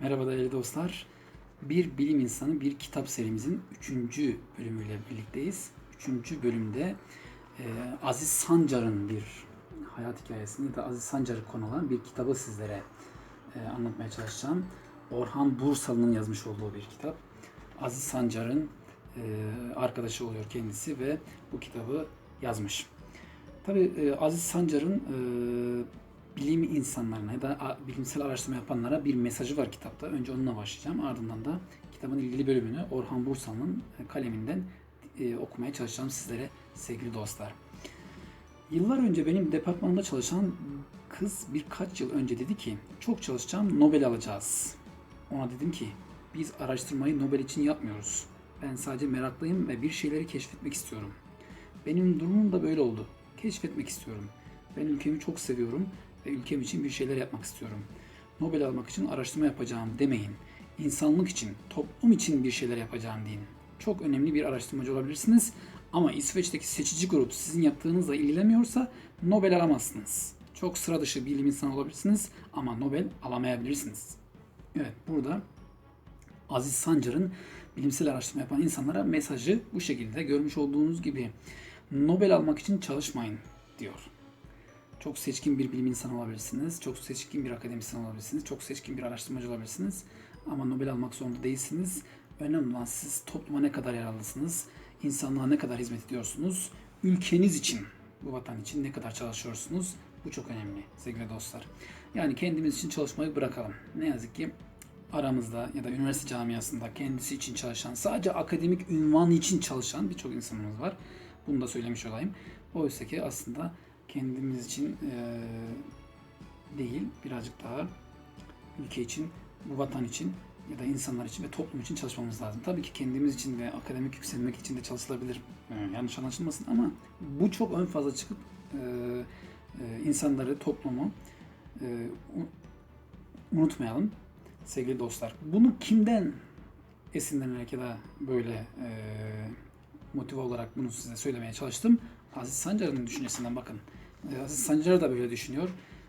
Merhaba değerli dostlar. Bir bilim insanı bir kitap serimizin 3. bölümüyle birlikteyiz. 3. bölümde e, Aziz Sancar'ın bir hayat hikayesini da Aziz Sancar'ı konu alan bir kitabı sizlere e, anlatmaya çalışacağım. Orhan Bursalı'nın yazmış olduğu bir kitap. Aziz Sancar'ın e, arkadaşı oluyor kendisi ve bu kitabı yazmış. Tabii e, Aziz Sancar'ın e, bilim insanlarına ya da bilimsel araştırma yapanlara bir mesajı var kitapta. Önce onunla başlayacağım. Ardından da kitabın ilgili bölümünü Orhan Bursalı'nın e, kaleminden e, okumaya çalışacağım sizlere sevgili dostlar. Yıllar önce benim departmanımda çalışan kız birkaç yıl önce dedi ki çok çalışacağım Nobel alacağız. Ona dedim ki biz araştırmayı Nobel için yapmıyoruz. Ben sadece meraklıyım ve bir şeyleri keşfetmek istiyorum. Benim durumum da böyle oldu. Keşfetmek istiyorum. Ben ülkemi çok seviyorum ve ülkem için bir şeyler yapmak istiyorum. Nobel almak için araştırma yapacağım demeyin. İnsanlık için, toplum için bir şeyler yapacağım deyin. Çok önemli bir araştırmacı olabilirsiniz ama İsveç'teki seçici grup sizin yaptığınızla ilgilenmiyorsa Nobel alamazsınız. Çok sıra dışı bilim insanı olabilirsiniz ama Nobel alamayabilirsiniz. Evet burada Aziz Sancar'ın bilimsel araştırma yapan insanlara mesajı bu şekilde görmüş olduğunuz gibi Nobel almak için çalışmayın diyor. Çok seçkin bir bilim insanı olabilirsiniz, çok seçkin bir akademisyen olabilirsiniz, çok seçkin bir araştırmacı olabilirsiniz ama Nobel almak zorunda değilsiniz. Önemli olan siz topluma ne kadar yararlısınız, insanlığa ne kadar hizmet ediyorsunuz, ülkeniz için, bu vatan için ne kadar çalışıyorsunuz bu çok önemli sevgili dostlar. Yani kendimiz için çalışmayı bırakalım. Ne yazık ki aramızda ya da üniversite camiasında kendisi için çalışan, sadece akademik ünvan için çalışan birçok insanımız var. Bunu da söylemiş olayım. Oysa ki aslında kendimiz için eee, değil, birazcık daha ülke için, bu vatan için ya da insanlar için ve toplum için çalışmamız lazım. Tabii ki kendimiz için ve akademik yükselmek için de çalışılabilir. Ee, yanlış anlaşılmasın ama bu çok ön fazla çıkıp e, e, insanları, toplumu e, unutmayalım sevgili dostlar. Bunu kimden esinlenerek ya da böyle e, motive olarak bunu size söylemeye çalıştım. Aziz Sancar'ın düşüncesinden bakın. E, Aziz Sancar da böyle düşünüyor.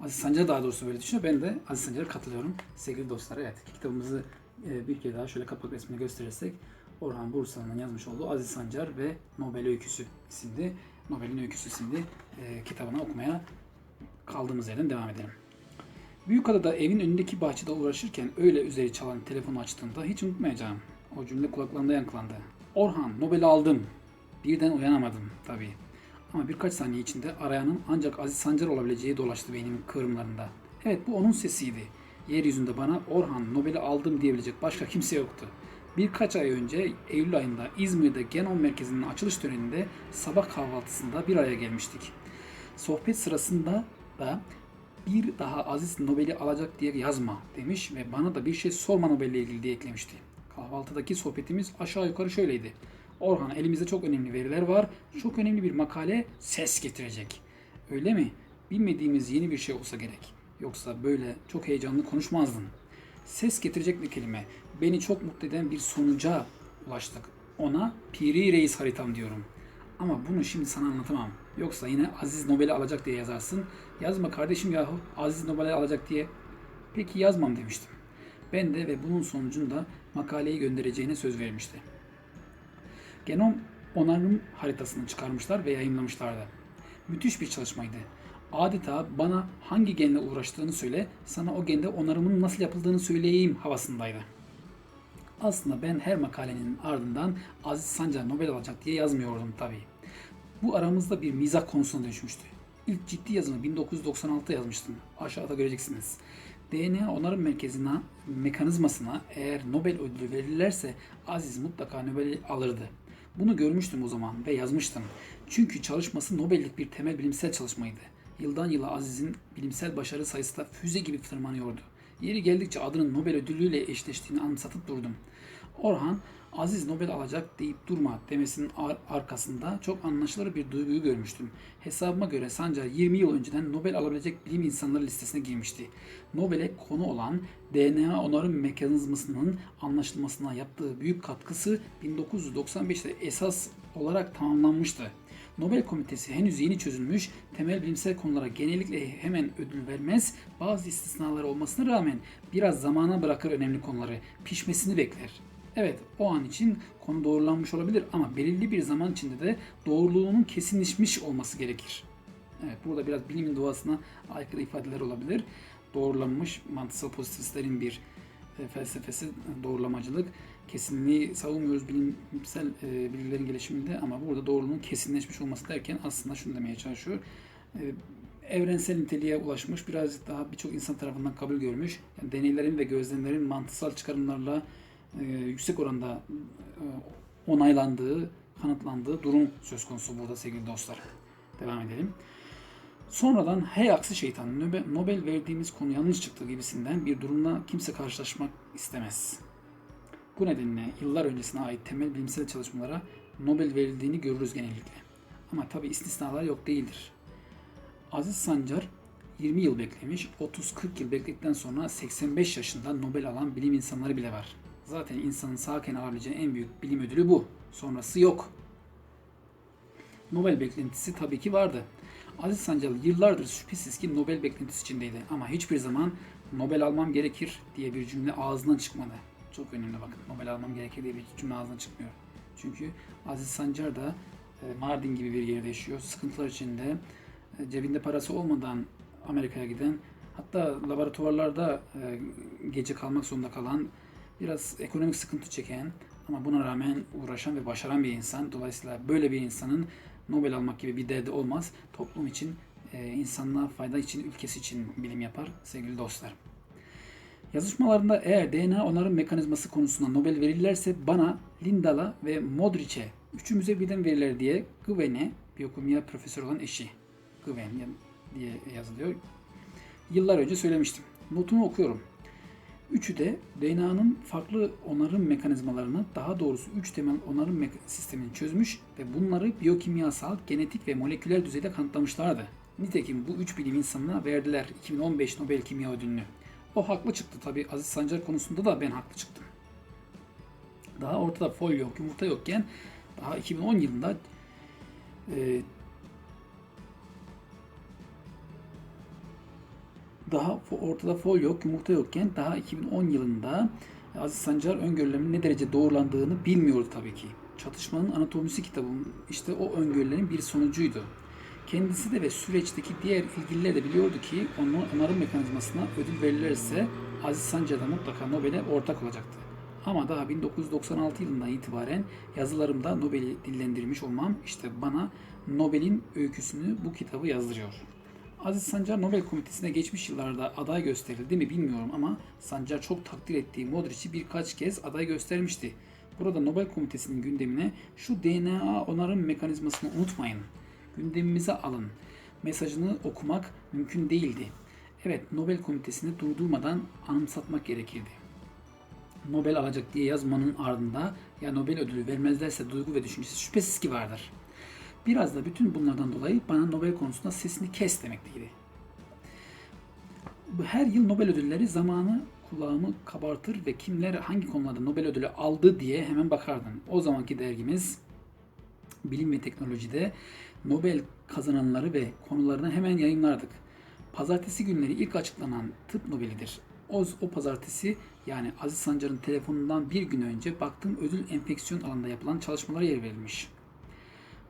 Aziz Sancar daha doğrusu böyle düşünüyor. Ben de Aziz Sancar'a katılıyorum. Sevgili dostlar evet kitabımızı e, bir kere daha şöyle kapak resmini gösterirsek Orhan Bursalı'nın yazmış olduğu Aziz Sancar ve Nobel Öyküsü isimli Nobel'in Öyküsü isimli e, kitabını okumaya kaldığımız yerden devam edelim. Büyükada'da evin önündeki bahçede uğraşırken öyle üzeri çalan telefonu açtığımda hiç unutmayacağım. O cümle kulaklarımda yankılandı. Orhan, Nobel'i aldım. Birden uyanamadım tabii. Ama birkaç saniye içinde arayanın ancak Aziz Sancar olabileceği dolaştı beynimin kıvrımlarında. Evet bu onun sesiydi. Yeryüzünde bana Orhan, Nobel'i aldım diyebilecek başka kimse yoktu. Birkaç ay önce Eylül ayında İzmir'de Genom Merkezi'nin açılış töreninde sabah kahvaltısında bir araya gelmiştik. Sohbet sırasında da bir daha Aziz Nobel'i alacak diye yazma demiş ve bana da bir şey sorma Nobel'le ilgili diye eklemişti. Kahvaltıdaki sohbetimiz aşağı yukarı şöyleydi. Orhan elimizde çok önemli veriler var. Çok önemli bir makale ses getirecek. Öyle mi? Bilmediğimiz yeni bir şey olsa gerek. Yoksa böyle çok heyecanlı konuşmazdın. Ses getirecek bir kelime. Beni çok mutlu eden bir sonuca ulaştık. Ona Piri Reis haritam diyorum. Ama bunu şimdi sana anlatamam. Yoksa yine Aziz Nobel'i alacak diye yazarsın. Yazma kardeşim yahu Aziz Nobel'i alacak diye. Peki yazmam demiştim. Ben de ve bunun sonucunda makaleyi göndereceğine söz vermişti. Genom onarım haritasını çıkarmışlar ve yayınlamışlardı. Müthiş bir çalışmaydı. Adeta bana hangi genle uğraştığını söyle, sana o gende onarımın nasıl yapıldığını söyleyeyim havasındaydı. Aslında ben her makalenin ardından Aziz Sancar Nobel alacak diye yazmıyordum tabii. Bu aramızda bir mizah konusuna dönüşmüştü. İlk ciddi yazımı 1996'da yazmıştım. Aşağıda göreceksiniz. DNA onarım merkezine, mekanizmasına eğer Nobel ödülü verirlerse Aziz mutlaka Nobel alırdı. Bunu görmüştüm o zaman ve yazmıştım. Çünkü çalışması Nobel'lik bir temel bilimsel çalışmaydı. Yıldan yıla Aziz'in bilimsel başarı sayısı da füze gibi tırmanıyordu. Yeri geldikçe adının Nobel ödülüyle eşleştiğini anımsatıp durdum. Orhan, Aziz Nobel alacak deyip durma demesinin ar- arkasında çok anlaşılır bir duyguyu görmüştüm. Hesabıma göre Sancar 20 yıl önceden Nobel alabilecek bilim insanları listesine girmişti. Nobel'e konu olan DNA onarım mekanizmasının anlaşılmasına yaptığı büyük katkısı 1995'te esas olarak tamamlanmıştı. Nobel Komitesi henüz yeni çözülmüş temel bilimsel konulara genellikle hemen ödül vermez. Bazı istisnalar olmasına rağmen biraz zamana bırakır önemli konuları. Pişmesini bekler. Evet o an için konu doğrulanmış olabilir ama belirli bir zaman içinde de doğruluğunun kesinleşmiş olması gerekir. Evet burada biraz bilimin doğasına aykırı ifadeler olabilir. Doğrulanmış mantıksal pozitivistlerin bir e, felsefesi e, doğrulamacılık. Kesinliği savunmuyoruz bilimsel e, bilgilerin gelişiminde ama burada doğruluğun kesinleşmiş olması derken aslında şunu demeye çalışıyor. Evrensel niteliğe ulaşmış, birazcık daha birçok insan tarafından kabul görmüş. Yani deneylerin ve gözlemlerin mantıksal çıkarımlarla e, yüksek oranda e, onaylandığı, kanıtlandığı durum söz konusu burada sevgili dostlar. Devam edelim. Sonradan hey aksi şeytan Nobel, verdiğimiz konu yanlış çıktı gibisinden bir durumla kimse karşılaşmak istemez. Bu nedenle yıllar öncesine ait temel bilimsel çalışmalara Nobel verildiğini görürüz genellikle. Ama tabi istisnalar yok değildir. Aziz Sancar 20 yıl beklemiş, 30-40 yıl bekledikten sonra 85 yaşında Nobel alan bilim insanları bile var. Zaten insanın sağken alabileceği en büyük bilim ödülü bu. Sonrası yok. Nobel beklentisi tabii ki vardı. Aziz Sancar yıllardır şüphesiz ki Nobel beklentisi içindeydi ama hiçbir zaman Nobel almam gerekir diye bir cümle ağzından çıkmadı. Çok önemli bakın. Nobel almam gerekir diye bir cümle ağzından çıkmıyor. Çünkü Aziz Sancar da e, Mardin gibi bir yerde yaşıyor. Sıkıntılar içinde e, cebinde parası olmadan Amerika'ya giden hatta laboratuvarlarda e, gece kalmak zorunda kalan biraz ekonomik sıkıntı çeken ama buna rağmen uğraşan ve başaran bir insan. Dolayısıyla böyle bir insanın Nobel almak gibi bir derdi olmaz. Toplum için, e, insanlığa fayda için, ülkesi için bilim yapar sevgili dostlar. Yazışmalarında eğer DNA onarım mekanizması konusunda Nobel verirlerse bana, Lindal'a ve Modric'e üçümüze birden verirler diye Gwen'e, biyokimya profesörü olan eşi Gwen diye yazılıyor. Yıllar önce söylemiştim. Notumu okuyorum. Üçü de DNA'nın farklı onarım mekanizmalarını, daha doğrusu üç temel onarım sistemini çözmüş ve bunları biyokimyasal, genetik ve moleküler düzeyde kanıtlamışlardı. Nitekim bu üç bilim insanına verdiler 2015 Nobel Kimya Ödülünü. O haklı çıktı tabi Aziz Sancar konusunda da ben haklı çıktım. Daha ortada fol yok, yumurta yokken daha 2010 yılında e, daha ortada fol yok, yumurta yokken daha 2010 yılında Aziz Sancar öngörülerinin ne derece doğrulandığını bilmiyordu tabii ki. Çatışmanın Anatomisi kitabının işte o öngörülerin bir sonucuydu. Kendisi de ve süreçteki diğer ilgililer de biliyordu ki onun onarım mekanizmasına ödül verilirse Aziz Sancar da mutlaka Nobel'e ortak olacaktı. Ama daha 1996 yılından itibaren yazılarımda Nobel'i dillendirmiş olmam işte bana Nobel'in öyküsünü bu kitabı yazdırıyor. Aziz Sancar Nobel Komitesi'ne geçmiş yıllarda aday gösterildi mi bilmiyorum ama Sancar çok takdir ettiği Modric'i birkaç kez aday göstermişti. Burada Nobel Komitesi'nin gündemine şu DNA onarım mekanizmasını unutmayın. Gündemimize alın. Mesajını okumak mümkün değildi. Evet Nobel Komitesi'ni durdurmadan anımsatmak gerekirdi. Nobel alacak diye yazmanın ardında ya Nobel ödülü vermezlerse duygu ve düşüncesi şüphesiz ki vardır. Biraz da bütün bunlardan dolayı bana Nobel konusunda sesini kes demekteydi. Her yıl Nobel ödülleri zamanı kulağımı kabartır ve kimler hangi konularda Nobel ödülü aldı diye hemen bakardım. O zamanki dergimiz Bilim ve Teknoloji'de Nobel kazananları ve konularını hemen yayınlardık. Pazartesi günleri ilk açıklanan tıp Nobelidir. O, o pazartesi yani Aziz Sancar'ın telefonundan bir gün önce baktım ödül enfeksiyon alanında yapılan çalışmalara yer verilmiş.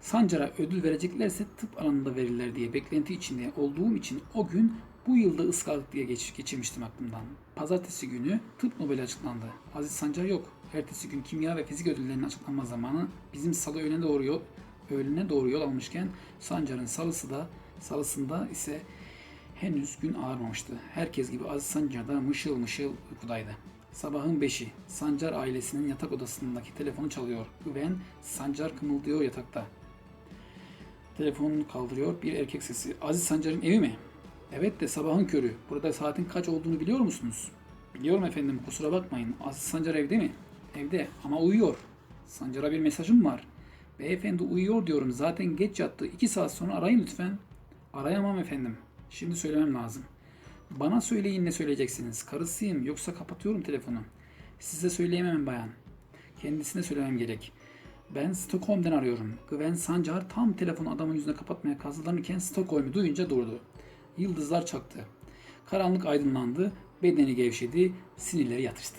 Sancar'a ödül vereceklerse tıp alanında verirler diye beklenti içinde olduğum için o gün bu yılda ıskalık diye geç, geçirmiştim aklımdan. Pazartesi günü tıp Nobel açıklandı. Aziz Sancar yok. Ertesi gün kimya ve fizik ödüllerinin açıklanma zamanı bizim salı öğlene doğru yol, öğlene doğru yol almışken Sancar'ın salısı da salısında ise henüz gün ağarmamıştı. Herkes gibi Aziz Sancar da mışıl mışıl uykudaydı. Sabahın beşi. Sancar ailesinin yatak odasındaki telefonu çalıyor. Güven, Sancar kımıldıyor yatakta. Telefonunu kaldırıyor. Bir erkek sesi. Aziz Sancar'ın evi mi? Evet de sabahın körü. Burada saatin kaç olduğunu biliyor musunuz? Biliyorum efendim kusura bakmayın. Aziz Sancar evde mi? Evde ama uyuyor. Sancar'a bir mesajım var. Beyefendi uyuyor diyorum. Zaten geç yattı. İki saat sonra arayın lütfen. Arayamam efendim. Şimdi söylemem lazım. Bana söyleyin ne söyleyeceksiniz. Karısıyım yoksa kapatıyorum telefonu. Size söyleyemem bayan. Kendisine söylemem gerek. Ben Stockholm'den arıyorum. Gwen Sancar tam telefonu adamın yüzüne kapatmaya kazılanırken Stockholm'u duyunca durdu. Yıldızlar çaktı. Karanlık aydınlandı, bedeni gevşedi, sinirleri yatıştı.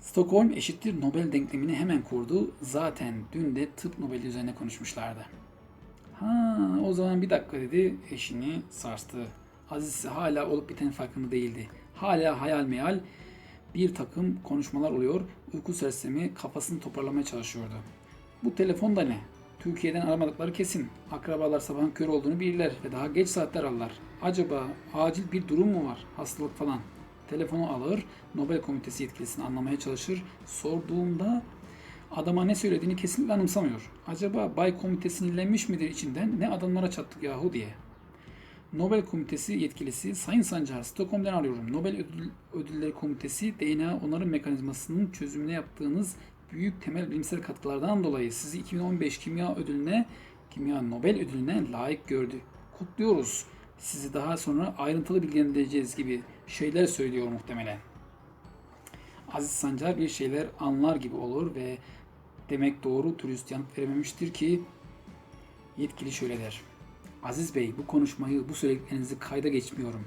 Stockholm eşittir Nobel denklemini hemen kurdu. Zaten dün de tıp Nobel üzerine konuşmuşlardı. Ha, o zaman bir dakika dedi, eşini sarstı. Aziz hala olup bitenin farkında değildi. Hala hayal meyal bir takım konuşmalar oluyor. Uyku sersemi kafasını toparlamaya çalışıyordu. Bu telefon da ne? Türkiye'den aramadıkları kesin. Akrabalar sabahın kör olduğunu bilirler ve daha geç saatler alırlar. Acaba acil bir durum mu var? Hastalık falan. Telefonu alır, Nobel Komitesi yetkilisini anlamaya çalışır. Sorduğumda adama ne söylediğini kesinlikle anımsamıyor. Acaba Bay Komitesi sinirlenmiş midir içinden? Ne adamlara çattık yahu diye. Nobel Komitesi yetkilisi Sayın Sancar, Stockholm'dan arıyorum. Nobel Ödül, Ödülleri Komitesi DNA onarım mekanizmasının çözümüne yaptığınız büyük temel bilimsel katkılardan dolayı sizi 2015 Kimya Ödülüne, Kimya Nobel Ödülüne layık gördü. Kutluyoruz. Sizi daha sonra ayrıntılı bilgilendireceğiz gibi şeyler söylüyor muhtemelen. Aziz Sancar bir şeyler anlar gibi olur ve demek doğru turist yanıt verememiştir ki yetkili şöyle der. Aziz Bey bu konuşmayı, bu söylediklerinizi kayda geçmiyorum.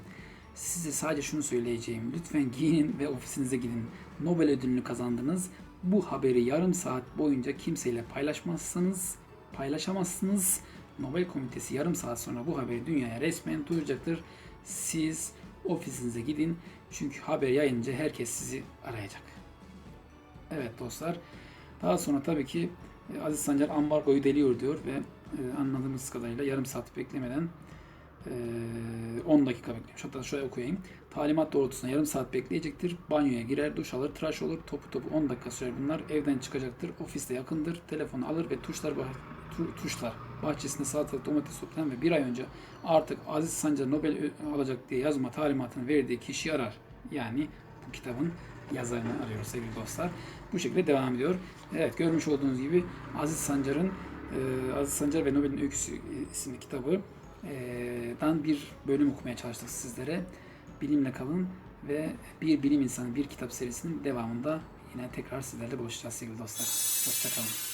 Size sadece şunu söyleyeceğim. Lütfen giyinin ve ofisinize gidin. Nobel ödülünü kazandınız. Bu haberi yarım saat boyunca kimseyle paylaşmazsanız, paylaşamazsınız. Nobel Komitesi yarım saat sonra bu haberi dünyaya resmen duyuracaktır. Siz ofisinize gidin. Çünkü haber yayınca herkes sizi arayacak. Evet dostlar. Daha sonra tabii ki e, Aziz Sancar ambargoyu deliyor diyor ve e, anladığımız kadarıyla yarım saat beklemeden e, 10 dakika beklemiş. Hatta şöyle okuyayım. Talimat doğrultusunda yarım saat bekleyecektir. Banyoya girer, duş alır, tıraş olur. Topu topu 10 dakika sürer bunlar. Evden çıkacaktır. Ofiste yakındır. Telefonu alır ve tuşlar bah- tu- tuşlar bahçesinde salatalık domates toplayan ve bir ay önce artık Aziz Sancar Nobel alacak diye yazma talimatını verdiği kişiyi arar. Yani bu kitabın yazarını arıyor sevgili dostlar. Bu şekilde devam ediyor. Evet görmüş olduğunuz gibi Aziz Sancar'ın e, Aziz Sancar ve Nobel'in Öyküsü isimli kitabı e, dan bir bölüm okumaya çalıştık sizlere. Bilimle kalın ve bir bilim insanı bir kitap serisinin devamında yine tekrar sizlerle buluşacağız sevgili dostlar. Hoşçakalın.